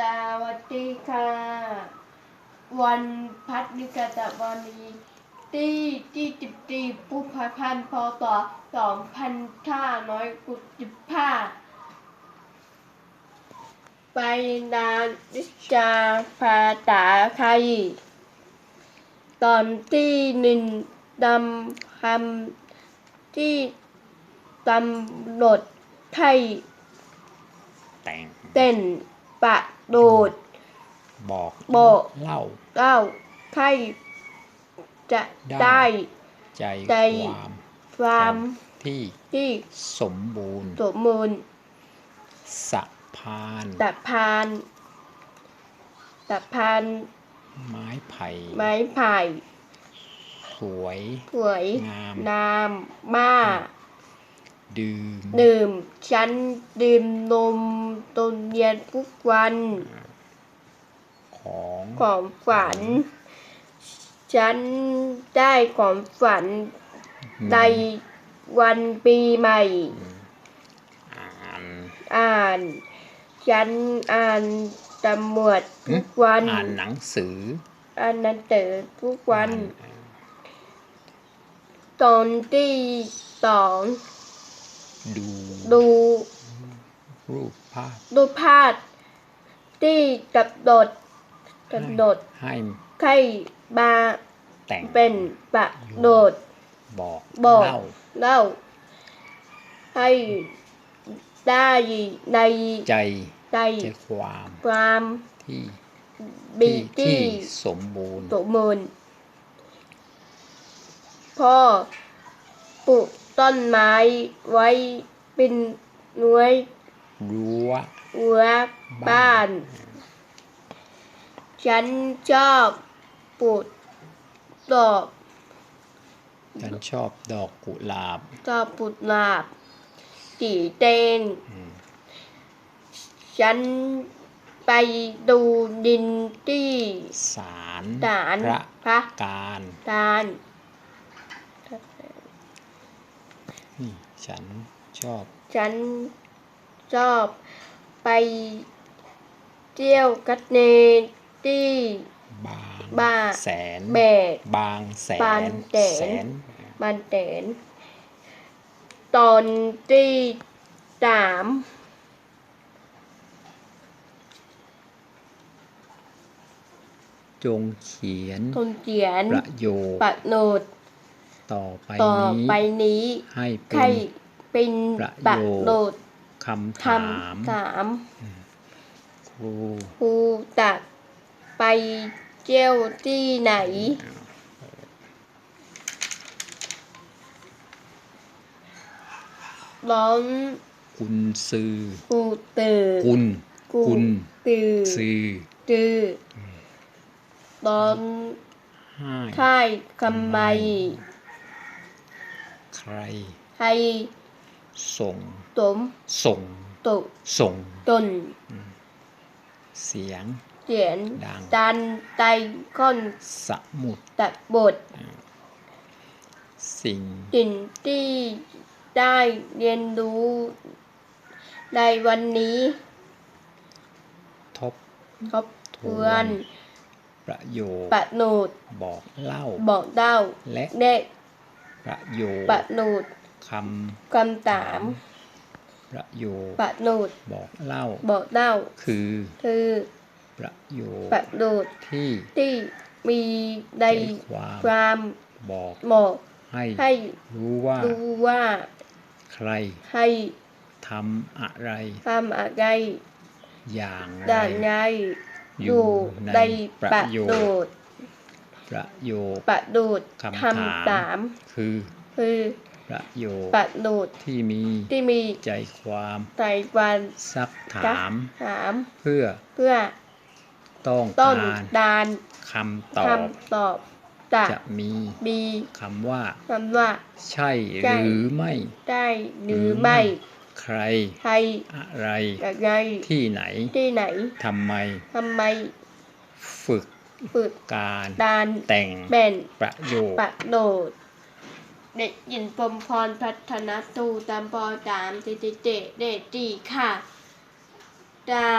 สวัสดีค่ะ วันพัฒนิกาตะวันนี้ที่ที่สิบสี่ปุพพันธ์พศสองพันห้าร้อยกุสิบห้าไปนานวิชาภาษาไทย ตอนที่หนึ่งนำคำที่ตำรวจไทยเต้นประ โดด บอกบอกเล่าเล่าใครจะได้ได้ใจใจความความที่ที่สมบูรณ์ สมบูรณ์สะพานตะพานตะพานไม้ไผ่ ไม้ไผ่ สวย สวย งามนามมาก ดื่ม ดื่ม ฉันดื่มนมตนเย็นทุกวัน ของของฝัน ฉันได้ของฝันในวันปีใหม่ อ่าน อ่าน ฉันอ่านตำรวจทุกวัน อ่านหนังสือ อ่านหนังสือทุกวันอ่านตอนที่สอง ดู ดู รูปภาพดูภาพที่กระโดดกระโดดให้ใครมาแต่งเป็นประโดดบอกบอกเล่าเล่า ให้ได้ในใจใจใจความความที่บีที่ที่สมบูรณ์สมบูรณ์พ่อปลูก ต้นไม้ไว้เป็นน้วยรั้วหัวบ้าน ฉันชอบปลูกดอกฉันชอบดอกกุหลาบชอบปลูกหลาบสีแดงอืมฉันไปดูดินที่สารศาลพระพระการทาน นี่ ฉันชอบ ฉันชอบไปเที่ยวกัดเนที่บางบ้าแสนแบกบางแสบางนแสนแสนบันเตนตอนที่สามจงเขียนทนเขียนประโยคประโนด ต่อไปต่อนี้ไปนี้ ให้เป็ใครนเป็นประประโยคโนดคำคถามำถามครูครูตักไปเที่ยวที่ไหน ร้องกุนซือครูตื่นกุนครูกุนตื่นซือตื่นร้องให้ค่ายคำไม ใครให้ส่งสมส่งตุส่งตน เสียง เสียนดังดันไตก้นสมุดตะบท สิ่งสิ่งที่ได้เรียนรู้ในวันนี้ทบทบทวนประโยคประโนดบอกเล่า บอกเล่าและเด็ก ประโยคประโนดคคำถามำประโยคประโนดบอกเล่า บอกเล่า คือ คือ ประโยคประโนดที่ ที่มีในใจความความบอกบอกให้ให้รู้ว่ารู้ว่า ใคร ให้ทำอะไรทำอะไรอย่างไรด่านไงออยู่ยู่ในในประประโยโนคด ประโยคประโนดคำคำถามคือ คือประโยคประโนดที่มีที่มีใจความใจวันซักถามถาม เพื่อเพื่อต้องต้นการดานคำตอบคำตอบจะจะมีมีคำว่าคำว่าใช่ใช่หรือไม่ได้หรือไม่ ใครใครอะไรอะไรที่ไหนที่ไหนทำไมทำไม ฝึก ฝึกการดานแต่งเป็นประโยคประโนดเด็กหญิงปมพรพัฒนตูตามปอตามติติเตเดตีค่ะดา